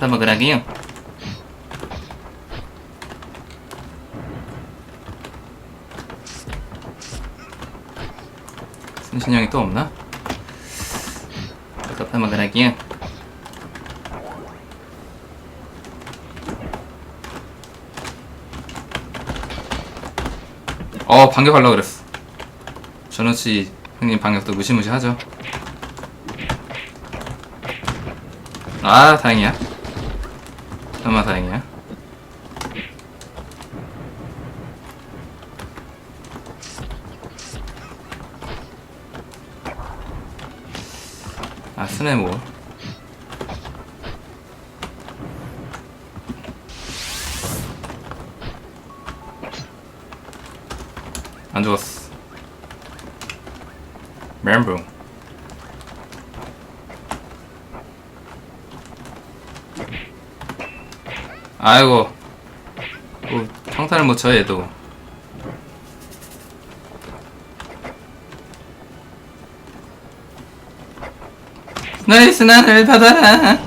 이것도 먹으라기요. 순신 형이 또 없나? 이것도 먹으라기요. 어 반격하려고 그랬어 전우씨 형님 반격도 무시무시하죠 아 다행이야 정말 다행이야. 아 스네모. 안 죽었어. 멘붕 아이고 뭐 평타를 못 쳐 얘도 나이스 나를 받아라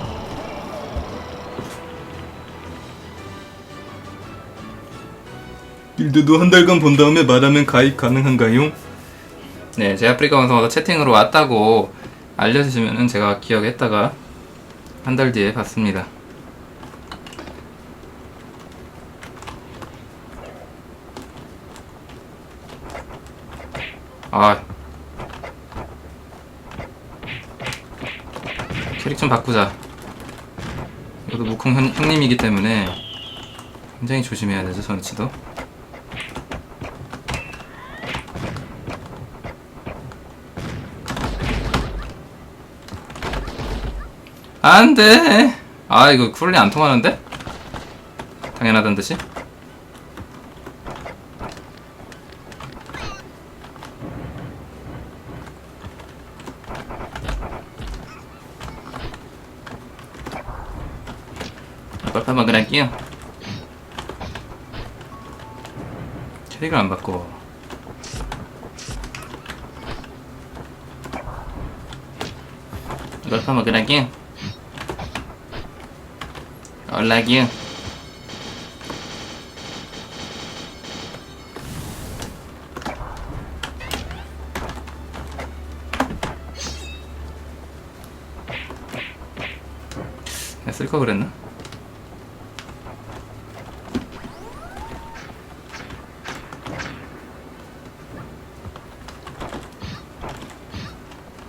빌드도 한 달간 본 다음에 말하면 가입 가능한가요? 네, 제 아프리카 방송마다 채팅으로 왔다고 알려주시면은 제가 기억했다가 한 달 뒤에 봤습니다. 아 캐릭 좀 바꾸자. 이것도 무콩 형, 형님이기 때문에 굉장히 조심해야 되죠, 전치도. 안 돼. 아, 이거 쿨리 안 통하는데? 당연하단 듯이? 먹으랄게요. 캐릭을 안 바꿔. 이걸 파먹으라기요. 연락이요. 쓸거 그랬나?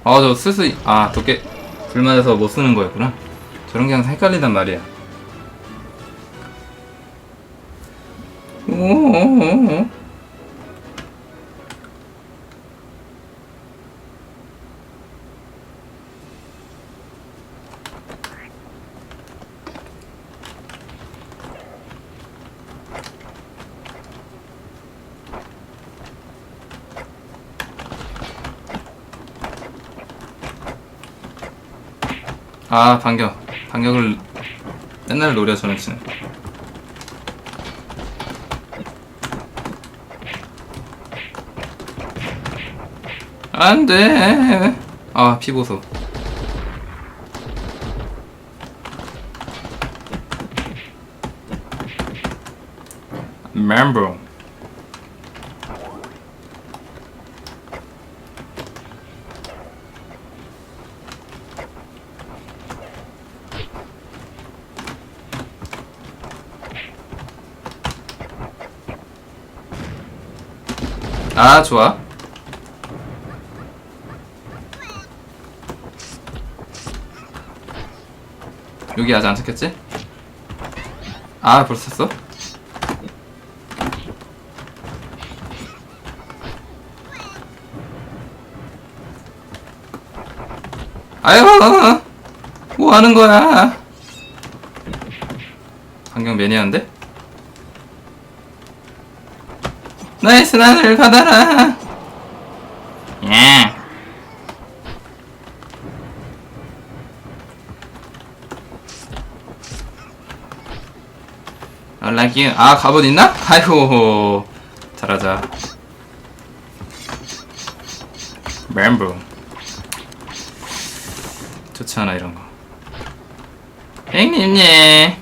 아, 저 스스, 아, 도깨, 불 맞아서 못 쓰는 거였구나. 저런 게 항상 헷갈린단 말이야. 아, 반격. 반격을 맨날 노려, 저는 치는. 안 돼. 아, 피보소. 멤버. 아, 좋아. 여기 아직 안 찍혔지? 아, 벌써 썼어? 아유, 뭐 하는 거야? 환경 매니아인데? 나이스 나를 받아라. 야. 연락이 아 갑옷 있나? 아이고 잘하자. 멤버 좋지 않아 이런 거. 행님님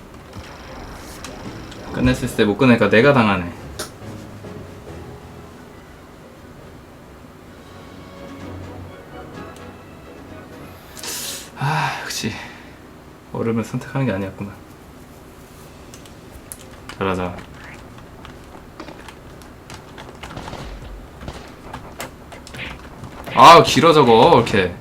있을 때 못 끝내니까 내가 당하네 얼음을 선택하는 게 아니었구나. 잘하자. 아 길어 저거. 이렇게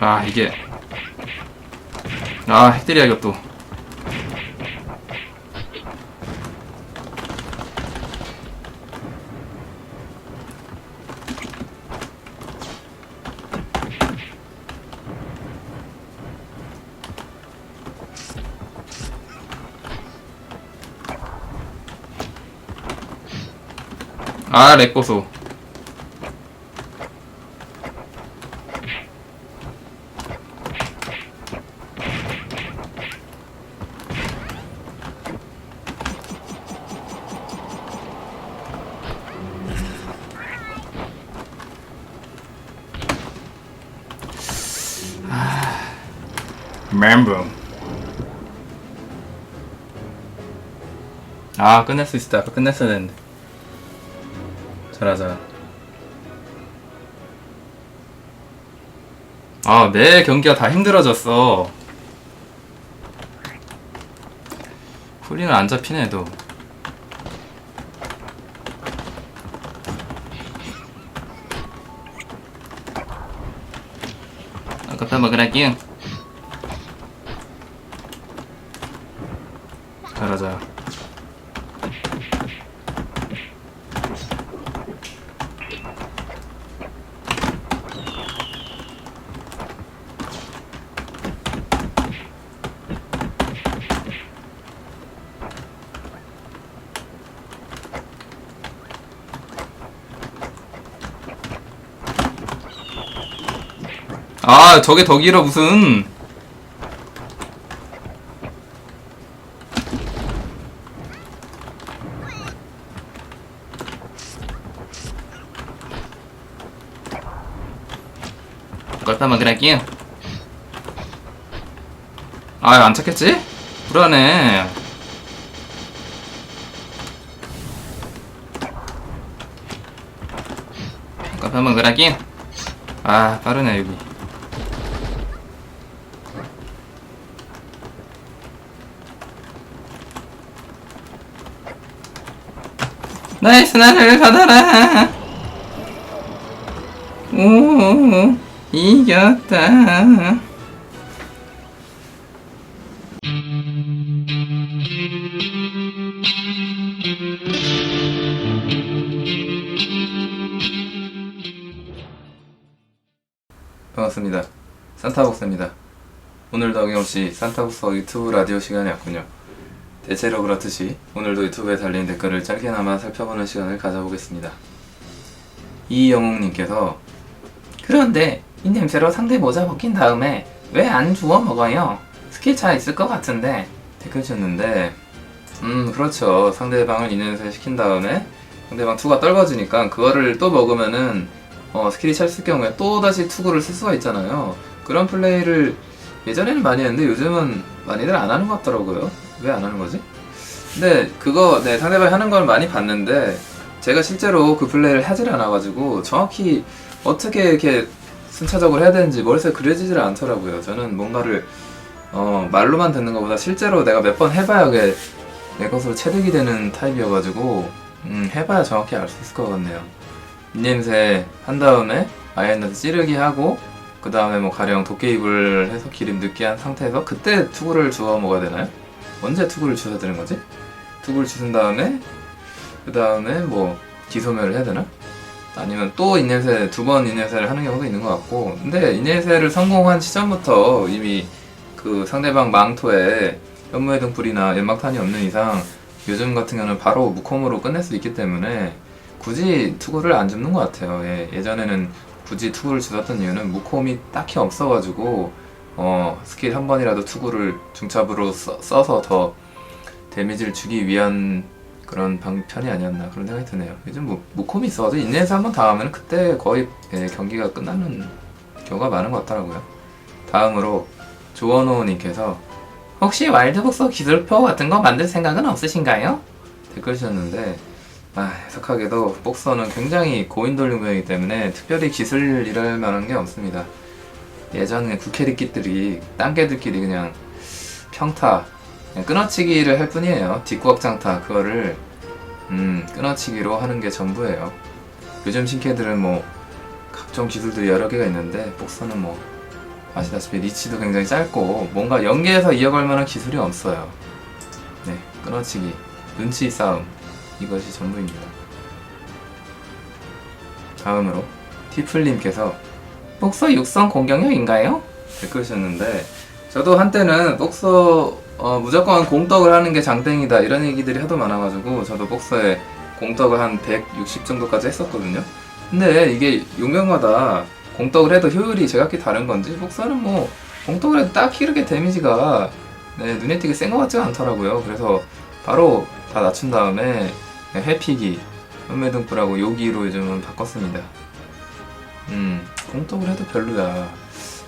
아 이게. 아 핵들이야 이것도 아 렉보소 멘붕 아 끝낼 수때 아까 끝냈어야 되는데. 잘하자. 아매 경기가 다 힘들어졌어. 후리는 안 잡히네 얘 도 아까 먹으라기요 잘하자 아 저게 더 길어 무슨. 걸다 먹으라기요. 아안 찾겠지? 불안해. 걸다 먹으라기요. 아 빠르네 여기 나의 스나를 받아라. 오 이겼다. 반갑습니다. 산타복스입니다. 오늘도 어김없이 산타복스 유튜브 라디오 시간이 왔군요 대체로 그렇듯이 오늘도 유튜브에 달린 댓글을 짧게나마 살펴보는 시간을 가져보겠습니다. 이영웅님께서 그런데 이 냄새로 상대 모자 벗긴 다음에 왜 안 주워 먹어요? 스킬 차 있을 것 같은데 댓글 줬는데 음 그렇죠 상대방을 이 냄새 시킨 다음에 상대방 투가 떨궈지니까 그거를 또 먹으면은 어, 스킬이 찼을 경우에 또 다시 투구를 쓸 수가 있잖아요 그런 플레이를 예전에는 많이 했는데 요즘은 많이들 안 하는 것 같더라고요 왜 안 하는 거지? 근데 그거 네 상대방이 하는 걸 많이 봤는데 제가 실제로 그 플레이를 하질 않아가지고 정확히 어떻게 이렇게 순차적으로 해야 되는지 머릿속에 그려지질 않더라고요. 저는 뭔가를 어, 말로만 듣는 것보다 실제로 내가 몇 번 해봐야 그게 내 것으로 체득이 되는 타입이어가지고 음, 해봐야 정확히 알 수 있을 것 같네요. 입냄새 한 다음에 아이언한테 찌르기 하고 그 다음에 뭐 가령 도깨입을 해서 기름 느끼한 상태에서 그때 투구를 주워 먹어야 되나요? 언제 투구를 주워야 되는 거지? 투구를 주신 다음에 그 다음에 뭐 기소멸을 해야 되나? 아니면 또 인내세 두 번 인내세를 하는 경우도 있는 것 같고 근데 인내세를 성공한 시점부터 이미 그 상대방 망토에 현무의 등불이나 연막탄이 없는 이상 요즘 같은 경우는 바로 무콤으로 끝낼 수 있기 때문에 굳이 투구를 안 줍는 것 같아요. 예, 예전에는 굳이 투구를 주었던 이유는 무콤이 딱히 없어가지고 어, 스킬 한 번이라도 투구를 중첩으로 써, 써서 더 데미지를 주기 위한 그런 방편이 아니었나 그런 생각이 드네요. 요즘 뭐 무콤이 있어가지고 인내에서 한번 당하면 그때 거의 예, 경기가 끝나는 경우가 많은 것 같더라고요. 다음으로 조원호님께서 혹시 와일드복서 기술표 같은 거 만들 생각은 없으신가요? 댓글 주셨는데 아, 해석하게도 복서는 굉장히 고인돌림 구역이기 때문에 특별히 기술 이랄 만한 게 없습니다. 예전에 구캐릭기들이 딴 개들끼리 그냥 평타 그냥 끊어치기를 할 뿐이에요. 뒷구악장타 그거를 음, 끊어치기로 하는 게 전부예요. 요즘 신캐들은 뭐 각종 기술들이 여러 개가 있는데 복서는 뭐 아시다시피 리치도 굉장히 짧고 뭔가 연계해서 이어갈 만한 기술이 없어요. 네, 끊어치기, 눈치 싸움 이것이 전부입니다. 다음으로 티플님께서 복서 육성 공격력인가요? 댓글 주셨는데 저도 한때는 복서 어, 무조건 공덕을 하는 게 장땡이다 이런 얘기들이 하도 많아가지고 저도 복서에 공덕을 한 160 정도까지 했었거든요. 근데 이게 용병마다 공덕을 해도 효율이 제각기 다른 건지 복서는 뭐 공덕을 해도 딱히 그렇게 데미지가 네, 눈에 띄게 센 것 같지가 않더라고요. 그래서 바로 다 낮춘 다음에 회피기, 현매등불하고 요기로 요즘은 바꿨습니다. 음, 공덕을 해도 별로야.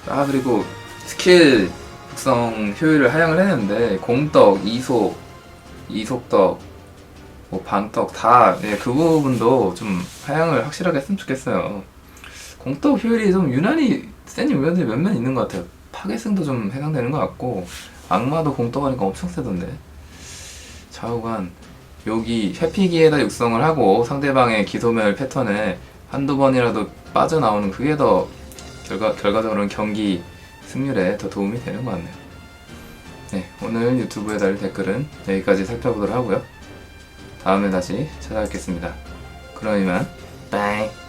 아, 그리고 스킬 특성 효율을 하향을 했는데, 공덕, 이속, 이속덕, 뭐 반덕 다, 네, 그 부분도 좀 하향을 확실하게 했으면 좋겠어요. 공덕 효율이 좀 유난히 센 용병들이 몇몇 있는 것 같아요. 파괴승도 좀 해당되는 것 같고, 악마도 공덕하니까 엄청 세던데. 좌우간, 여기 회피기에다 육성을 하고 상대방의 기소멸 패턴에 한두 번이라도 빠져나오는 그게 더 결과, 결과적으로는 경기 승률에 더 도움이 되는 것 같네요. 네, 오늘 유튜브에 달릴 댓글은 여기까지 살펴보도록 하고요. 다음에 다시 찾아뵙겠습니다. 그럼 이만, 빠이.